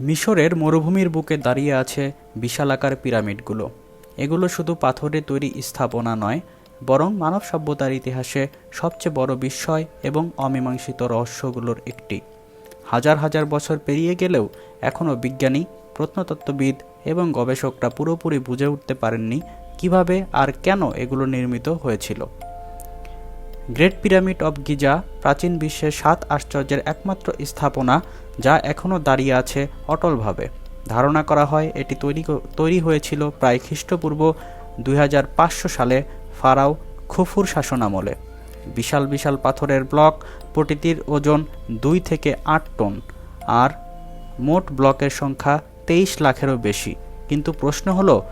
মিশরের মরুভূমির বুকে দাঁড়িয়ে আছে বিশালাকার পিরামিডগুলো। এগুলো শুধু পাথরে তৈরি স্থাপনা নয়, বরং মানব সভ্যতার ইতিহাসে সবচেয়ে বড় বিস্ময় এবং অমীমাংসিত রহস্যগুলোর একটি। হাজার হাজার বছর পেরিয়ে গেলেও এখনও বিজ্ঞানী, প্রত্নতত্ত্ববিদ এবং গবেষকরা পুরোপুরি বুঝে উঠতে পারেননি কীভাবে আর কেন এগুলো নির্মিত হয়েছিল। গ্রেট পিরামিড অব গিজা প্রাচীন বিশ্বের সাত আশ্চর্যের একমাত্র স্থাপনা যা এখনও দাঁড়িয়ে আছে অটলভাবে। ধারণা করা হয় এটি তৈরি তৈরি হয়েছিল প্রায় খ্রিস্টপূর্ব দুই হাজার পাঁচশো সালে ফারাও খুফুর শাসনামলে। বিশাল বিশাল পাথরের ব্লক প্রতিটির ওজন দুই থেকে আট টন, আর মোট ব্লকের সংখ্যা তেইশ লাখেরও বেশি। কিন্তু প্রশ্ন হলো,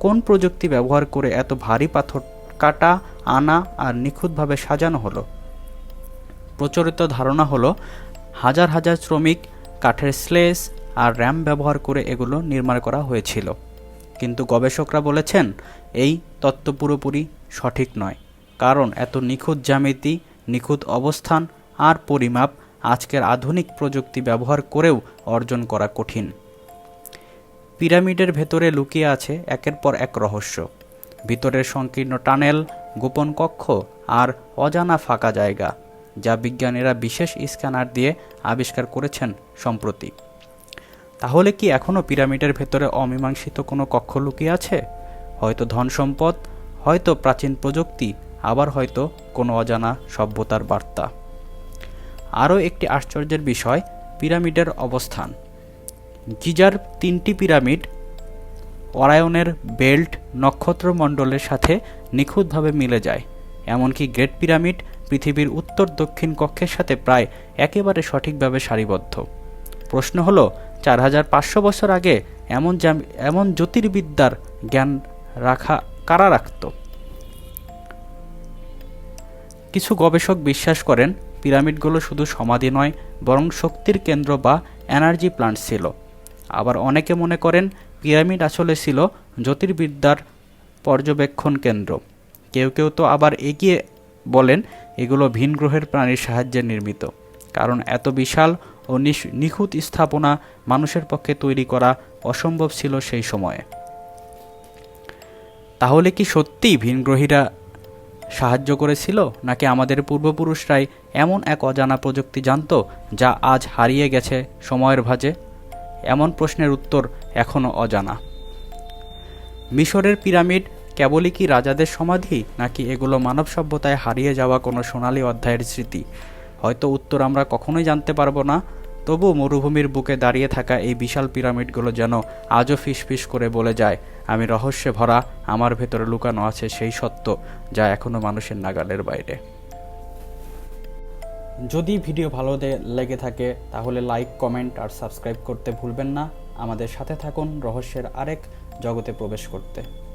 কোন প্রযুক্তি ব্যবহার করে এত ভারী পাথর কাটা আনা আর নিখুঁতভাবে সাজানো হলো। প্রচলিত ধারণা হলো, হাজার হাজার শ্রমিক, কাঠের স্লেস আর র্যাম ব্যবহার করে এগুলো নির্মাণ করা হয়েছিল। কিন্তু গবেষকরা বলেছেন, এই তত্ত্ব পুরোপুরি সঠিক নয়, কারণ এত নিখুঁত জ্যামিতি, নিখুঁত অবস্থান আর পরিমাপ আজকের আধুনিক প্রযুক্তি ব্যবহার করেও অর্জন করা কঠিন। পিরামিডের ভেতরে লুকিয়ে আছে একের পর এক রহস্য। ভিতরের সংকীর্ণ টানেল গোপন কক্ষ আর অজানা ফাঁকা জায়গা, যা বিজ্ঞানীরা বিশেষ স্ক্যানার দিয়ে আবিষ্কার করেছেন সম্প্রতি। তাহলে কি এখনও পিরামিডের ভেতরে অমীমাংসিত কোনো কক্ষ লুকিয়ে আছে? হয়তো ধন সম্পদ, হয়তো প্রাচীন প্রযুক্তি, আবার হয়তো কোনো অজানা সভ্যতার বার্তা। আরও একটি আশ্চর্যের বিষয়, পিরামিডের অবস্থান। গিজার তিনটি পিরামিড অরায়নের বেল্ট নক্ষত্রমণ্ডলের সাথে নিখুঁতভাবে মিলে যায়। এমনকি গ্রেট পিরামিড পৃথিবীর উত্তর দক্ষিণ কক্ষের সাথে প্রায় একেবারে সঠিকভাবে সারিবদ্ধ। প্রশ্ন হলো, চার হাজার পাঁচশো বছর আগে এমন এমন জ্যোতির্বিদ্যার জ্ঞান রাখা কারা রাখত? কিছু গবেষক বিশ্বাস করেন, পিরামিডগুলো শুধু সমাধি নয়, বরং শক্তির কেন্দ্র বা এনার্জি প্লান্ট ছিল। আবার অনেকে মনে করেন, পিরামিড আসলে ছিল জ্যোতির্বিদ্যার পর্যবেক্ষণ কেন্দ্র। কেউ কেউ তো আবার এগিয়ে বলেন, এগুলো ভিন গ্রহের প্রাণীর সাহায্যে নির্মিত। কারণ এত বিশাল ও নিখুঁত স্থাপনা মানুষের পক্ষে তৈরি করা অসম্ভব ছিল সেই সময়ে। তাহলে কি সত্যিই ভিনগ্রহীরা সাহায্য করেছিল, নাকি আমাদের পূর্বপুরুষরাই এমন এক অজানা প্রযুক্তি জানতো, যা আজ হারিয়ে গেছে সময়ের ভাঁজে? এমন প্রশ্নের উত্তর এখনও অজানা। মিশরের পিরামিড কেবলই কি রাজাদের সমাধি, নাকি এগুলো মানব সভ্যতায় হারিয়ে যাওয়া কোনো সোনালী অধ্যায়ের স্মৃতি? হয়তো উত্তর আমরা কখনোই জানতে পারব না। তবু মরুভূমির বুকে দাঁড়িয়ে থাকা এই বিশাল পিরামিডগুলো যেন আজও ফিসফিস করে বলে যায়। আমি রহস্যে ভরা, আমার ভেতরে লুকানো আছে সেই সত্য, যা এখনও মানুষের নাগালের বাইরে। যদি ভিডিও ভালো লেগে থাকে, তাহলে লাইক, কমেন্ট আর সাবস্ক্রাইব করতে ভুলবেন না। আমাদের সাথে থাকুন রহস্যের আরেক জগতে প্রবেশ করতে।